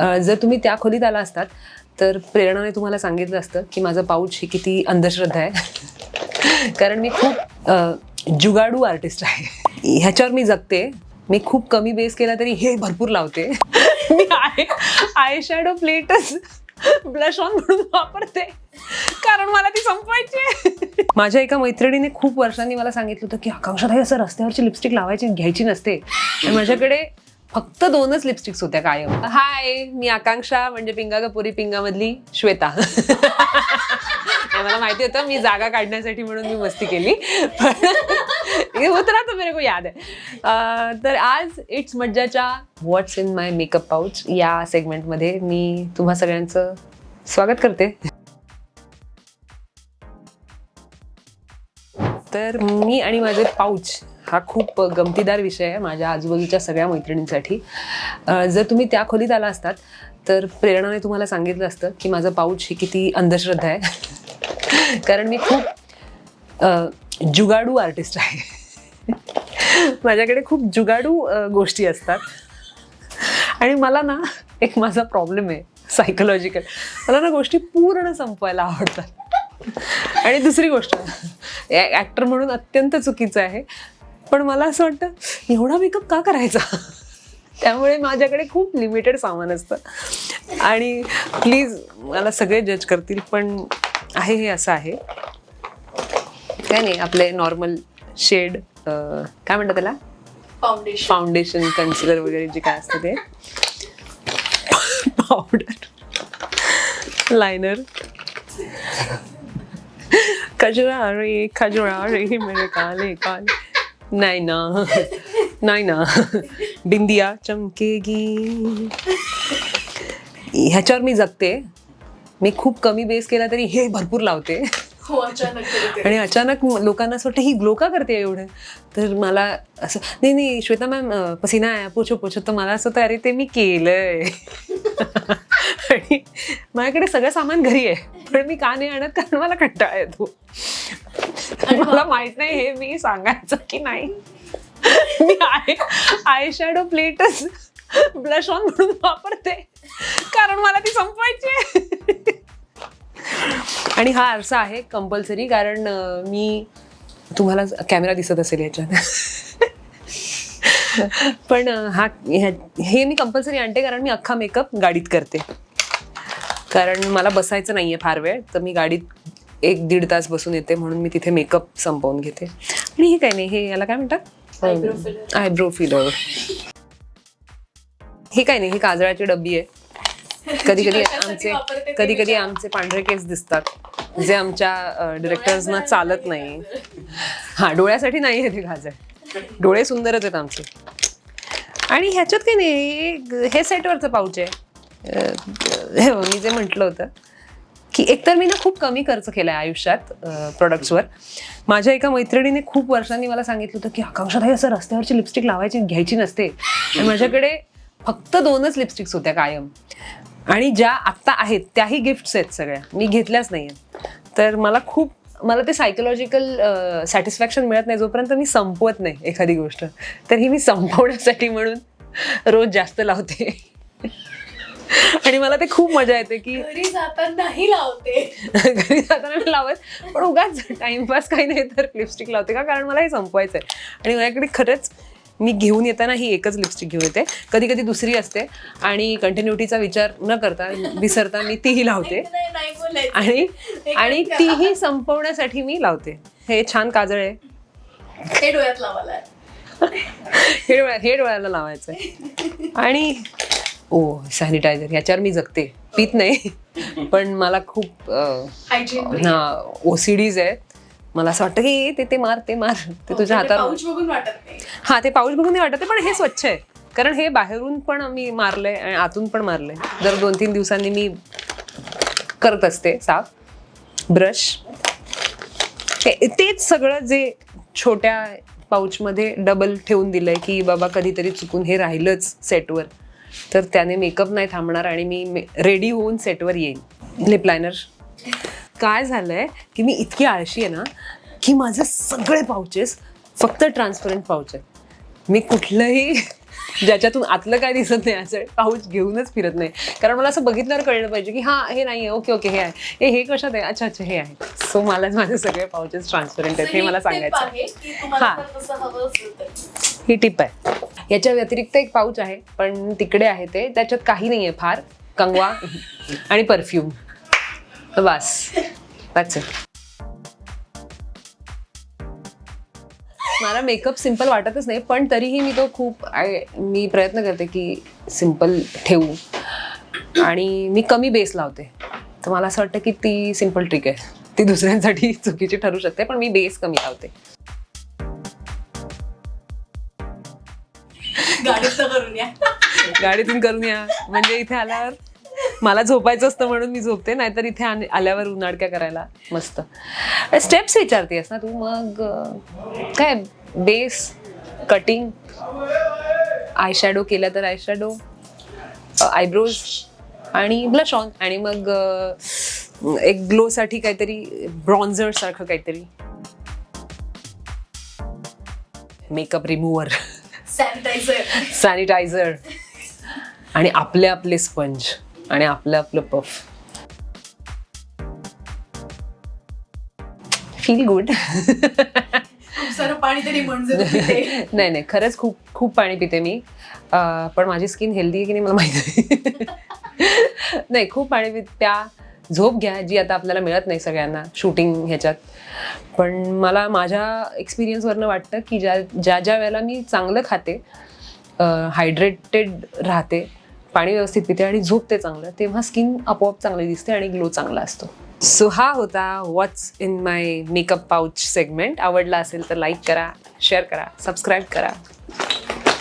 जर तुम्ही त्या खोलीत आला असतात तर प्रेरणाने तुम्हाला सांगितलं असतं की माझं पाऊच ही किती अंधश्रद्धा आहे. कारण मी खूप जुगाडू आर्टिस्ट आहे. ह्याच्यावर मी जगते. मी खूप कमी बेस केला तरी हे भरपूर लावते. मी आय आय शॅडो प्लेटच ब्लश ऑन म्हणून वापरते. कारण मला ती संपवायची माझ्या एका मैत्रिणीने खूप वर्षांनी मला सांगितलं होतं की आकांक्षा असं रस्त्यावरची लिपस्टिक लावायची घ्यायची नसते. माझ्याकडे फक्त दोनच लिपस्टिक्स होत्या कायम. हाय मी आकांक्षा म्हणजे पिंगा कपुरी पिंगामधली श्वेता. मला माहिती होतं मी जागा काढण्यासाठी म्हणून मी मस्ती केली. पण हे होत मेरे को याद आहे. तर आज it's मज्जाच्या what's in my makeup pouch या सेगमेंटमध्ये मी तुम्हा सगळ्यांचं स्वागत करते. तर मी आणि माझे पाऊच हा खूप गमतीदार विषय आहे माझ्या आजूबाजूच्या सगळ्या मैत्रिणींसाठी. जर तुम्ही त्या खोलीत आला असतात तर प्रेरणाने तुम्हाला सांगितलं असतं की माझं पाऊच ही किती अंधश्रद्धा आहे. कारण मी खूप जुगाडू आर्टिस्ट आहे. माझ्याकडे खूप जुगाडू गोष्टी असतात. आणि मला ना एक माझा प्रॉब्लेम आहे सायकोलॉजिकल मला ना गोष्टी पूर्ण संपवायला आवडतात. आणि दुसरी गोष्ट ॲक्टर म्हणून अत्यंत चुकीचं आहे. पण मला असं वाटतं एवढा मेकअप का करायचा? त्यामुळे माझ्याकडे खूप लिमिटेड सामान असतं. आणि प्लीज मला सगळे जज करतील पण आहे हे असं आहे. काय नाही आपले नॉर्मल शेड काय म्हणतात त्याला? फाउंडेशन फाउंडेशन कन्सिलर वगैरे जे काय असतं ते. पावडर लायनर खजुरा रे खजुरा रे मेरे काले काले. नाही ना. नाही ना. बिंदिया चमकेगी. ह्याच्यावर मी जगते. मी खूप कमी बेस केला तरी हे भरपूर लावते. हो अचानक. आणि अचानक लोकांना असं वाटतं ही ग्लो का करते एवढं? तर मला असं नाही नाही श्वेता मॅम पसीना आहे पोछो पोछो. तर मला असं होतं अरे ते मी केलंय. आणि माझ्याकडे सगळं सामान घरी आहे पण मी का नाही आणत? कारण मला कंटाळा येतो. मला माहीत नाही हे मी सांगायचं की नाही. मी आय आय शॅडो प्लेटच ब्लश ऑन म्हणून वापरते. कारण मला ती संपवायची आहे. आणि हा आरसा आहे कंपल्सरी कारण मी तुम्हाला कॅमेरा दिसत असेल ह्याच्यात पण हा हे मी कंपल्सरी आणते कारण मी अख्खा मेकअप गाडीत करते. कारण मला बसायचं नाहीये फार वेळ तर मी गाडीत एक दीड तास बसून येते म्हणून मी तिथे मेकअप संपवून घेते. आणि हे काय नाही हे याला काय म्हणतात. आयब्रो फिलर हे काय नाही ही काजळाची डब्बी आहे. कधी कधी आमचे कधी कधी. आमचे पांढरे केस दिसतात जे आमच्या डिरेक्टर्सना चालत नाही. हा डोळ्यासाठी नाही आहे ते गाजर डोळे सुंदरच आहेत आमचे. आणि ह्याच्यात काही नाही हे- सेटवरचं पाऊच आहे. हे मी जे म्हटलं होतं की एकतर मी ना खूप कमी खर्च केला आहे आयुष्यात प्रोडक्ट्सवर माझ्या एका मैत्रिणीने खूप वर्षांनी मला सांगितलं होतं की आकांक्षाताई असं रस्त्यावरची लिपस्टिक लावायची घ्यायची नसते. आणि माझ्याकडे फक्त दोनच लिपस्टिक्स होत्या कायम. आणि ज्या आत्ता आहेत त्याही गिफ्ट्स आहेत सगळ्या. मी घेतल्याच नाही आहेत तर मला खूप मला ते सायकोलॉजिकल सॅटिस्फॅक्शन मिळत नाही जोपर्यंत मी संपवत नाही एखादी गोष्ट. तर ही मी संपवण्यासाठी म्हणून रोज जास्त लावते. आणि मला ते खूप मजा येते की घरी जातानाही लावते. घरी जाताना लावत पण उगाच टाइमपास काही नाही तर लिपस्टिक लावते का? कारण मला हे संपवायचं आहे आणि माझ्याकडे खरंच मी घेऊन येताना ही एकच लिपस्टिक घेऊन येते. कधी कधी दुसरी असते. आणि कंटिन्युटीचा विचार न करता विसरता मी तीही लावते. आणि आणि. तीही संपवण्यासाठी मी लावते. हे छान काजळ आहे. हे डोळ्यात लावायला. हे डोळ्या हे डोळ्याला लावायचं आहे आणि ओ सॅनिटायझर ह्याच्यावर मी जगते. पित नाही. पण मला खूप ना ओ सी डीज आहेत. मला असं वाटतं की ते ते मार ते मार. ते तुझ्या बघून वाटत नाही. हा ते पाऊच बघून नाही वाटत पण हे स्वच्छ आहे. कारण हे बाहेरून पण मी मारलंय आणि आतून पण मारलंय. दर दोन तीन दिवसांनी मी करत असते साफ. ब्रश. तेच सगळं जे छोट्या पाऊचमध्ये डबल ठेवून दिलंय की बाबा कधीतरी चुकून हे राहिलंच सेटवर तर त्याने मेकअप नाही थांबणार आणि मी रेडी होऊन सेटवर येईन. लिप लायनर काय झालंय की मी इतकी आळशी आहे ना की माझे सगळे पाउचेस फक्त ट्रान्सपरंट पाउच आहेत. मी कुठलंही ज्याच्यातून आतलं काय दिसत नाही असं पाऊच घेऊनच फिरत नाही. कारण मला असं बघितल्यावर कळलं पाहिजे की हां हे नाही आहे ओके ओके हे आहे. हे हे कशात आहे? अच्छा अच्छा हे आहे. सो मला माझे सगळे पाऊचेस ट्रान्सपरंट आहेत हे मला सांगायचं हा. ही टिप आहे. याच्या व्यतिरिक्त एक पाऊच आहे पण तिकडे आहे ते. त्याच्यात काही नाही आहे फार. कंगवा आणि परफ्यूम. बस. It. मला मेकअप सिंपल वाटतच नाही पण तरीही मी तो खूप आय मी प्रयत्न करते की सिंपल ठेवू. आणि मी कमी बेस लावते. तर मला असं वाटतं की ती सिंपल ट्रिक आहे. ती दुसऱ्यांसाठी चुकीची ठरू शकते पण मी बेस कमी लावते. गाडीत करून या. गाडीतून करून या. म्हणजे इथे आल्यावर मला झोपायचं असतं म्हणून मी झोपते नाहीतर इथे आल्यावर उन्हाडक्या करायला. मस्त. स्टेप्स विचारतेस ना तू? मग काय? बेस कटिंग आय शॅडो केला तर आय शॅडो आयब्रोज आणि ब्लश ऑन आणि मग एक ग्लोसाठी काहीतरी ब्रॉन्झर सारखं काहीतरी. मेकअप रिमूव्हर सॅनिटायझर सॅनिटायझर आणि आपले आपले स्पंज आणि आपलं आपलं पफ फील गुड सारं पाणी तरी म्हणजे. नाही नाही खरंच खूप खूप पाणी पिते मी. अं, पण माझी स्किन हेल्दी आहे की नाही मला माहिती नाही. खूप पाणी पित प्या झोप घ्या जी आता आपल्याला मिळत नाही सगळ्यांना शूटिंग ह्याच्यात. पण मला माझ्या एक्सपिरियन्सवरनं वाटतं की ज्या ज्या ज्या वेळेला मी चांगलं खाते हायड्रेटेड राहते पाणी व्यवस्थित पिते आणि झोपते चांगलं तेव्हा स्किन आपोआप चांगली दिसते आणि ग्लो चांगला असतो. सो हा होता what's in my makeup pouch segment आवडला असेल तर लाईक करा शेअर करा सबस्क्राईब करा.